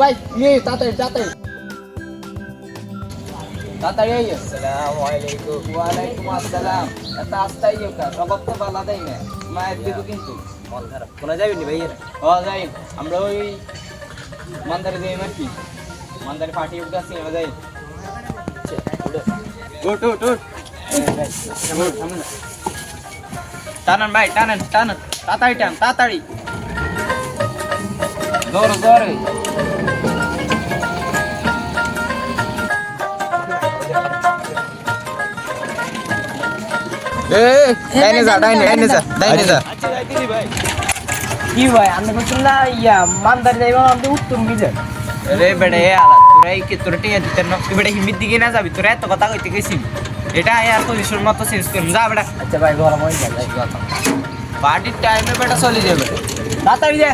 ভাই ইয়ে তাড়াতাড়ি তাড়াতাড়ি তাড়াতাড়ি আইয়ে আসসালামু আলাইকুম ওয়ালাইকুম আসসালাম এত আস্তে আইয়ে কা সবাব তো বালা দেয় না মায়ের দিব কিন্তু মন খারাপ কোনা যাবেনি ভাই ও যাই আমরা ওই মান্দারে যাই আর কি মান্দারে পার্টি উঠে আসি আমরা যাই উঠ উঠ উঠ টানান ভাই টানান টানান তাড়াতাড়ি টান তাড়াতাড়ি জোরে জোরে ডাইনে যা ডাইনে ডাইনে যা ডাইনে যা। কি ভাই আমি বলছিলাম না ইয়া মান্দার যাইবা আমাদের উত্তম বিজয়। রে বেড়ে আলা তোরা এই কি তোর টিয়া দিতে না তুই বেড়ে হিমির দিকে না যাবি তোরা এত কথা কইতে গেছিস এটা আর পজিশন মতো চেঞ্জ করুন যা বেড়া। আচ্ছা ভাই গরম হয়ে যাবে পার্টির টাইমে বেটা চলে যাবে। তাড়াতাড়ি যা।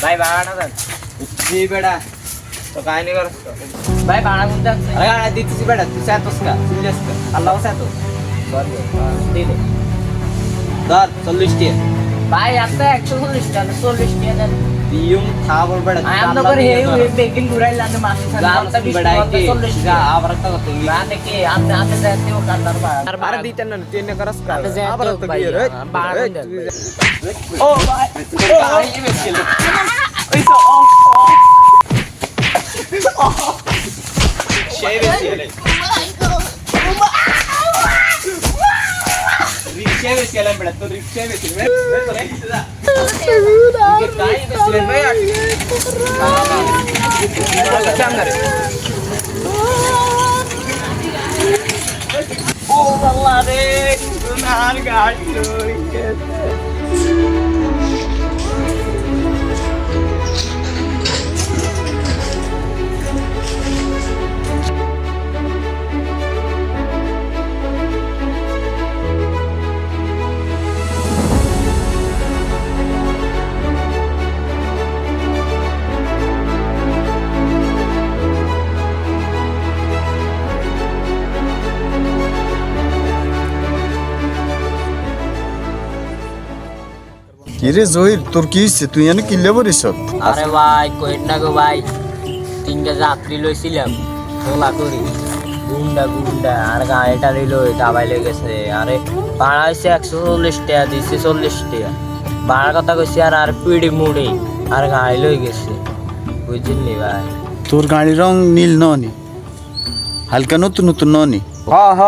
भाई बाणा था जी बेटा तो काय नाही अल्लाह सातो टी भाई आता टी 40 बियुम थाबोर बड़ा आम नगर हे हे बेकिंग गुराई लाने मासी सर गाम तक बड़ा के जा आवरता तो तुम लाने के आप ना आप जाते हो कांदर बार बार दी तन तीन ने करस का आप रत के रे बार ओ भाई ओ भाई ये बेच ले ओए तो ओ ओ शेव चले रिक्शे में चला बड़ा तो रिक्शे में चले मैं तो नहीं सीधा রে ভাই ও আল্লাহ রে সোনার গাড়ি লই গেছে কিরে জহির তোর কি হচ্ছে তুই এনে কিনলে পারিস আরে ভাই কইন না গো ভাই তিনটা যাত্রী লইছিলাম তোলা করি। গুন্ডা গুন্ডা আর গাড়িটা নিল দাবাই লই গেছে। আরে ভাড়া হয়েছে একশো চল্লিশ টাকা দিচ্ছে চল্লিশ টাকা। ভাড়ার কথা কইছি আর আর পিড়ি মুড়ি আর গাড়ি লই গেছে। বুঝলি ভাই? তোর গাড়ির রং নীল ননি হালকা নতুন নতুন ননি। হ হ।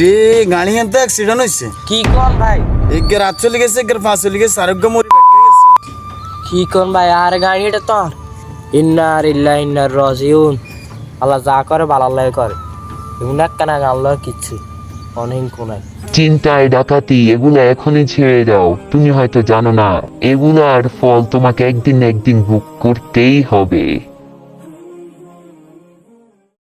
রে গাড়ি এনতে অ্যাক্সিডেন্ট হয়েছে কি কর ভাই? একগে রাত চলে গেছে একগে পাঁচ চলে গেছে আরোগ্য মরি কি কর ভাই আর গাড়িটা তোর ইন্নার ইল্লা ইন্নার রজিউন। আল্লাহ যা করে ভালো আল্লাহ করে। এমন একটা না আল্লাহ কিচ্ছু। অনেক কোনায় চিন্তায় ডাকাতি এগুলো এখনই ছেড়ে দাও। তুমি হয়তো জানো না এগুলো আর ফল তোমাকে একদিন না একদিন বুক করতেই হবে।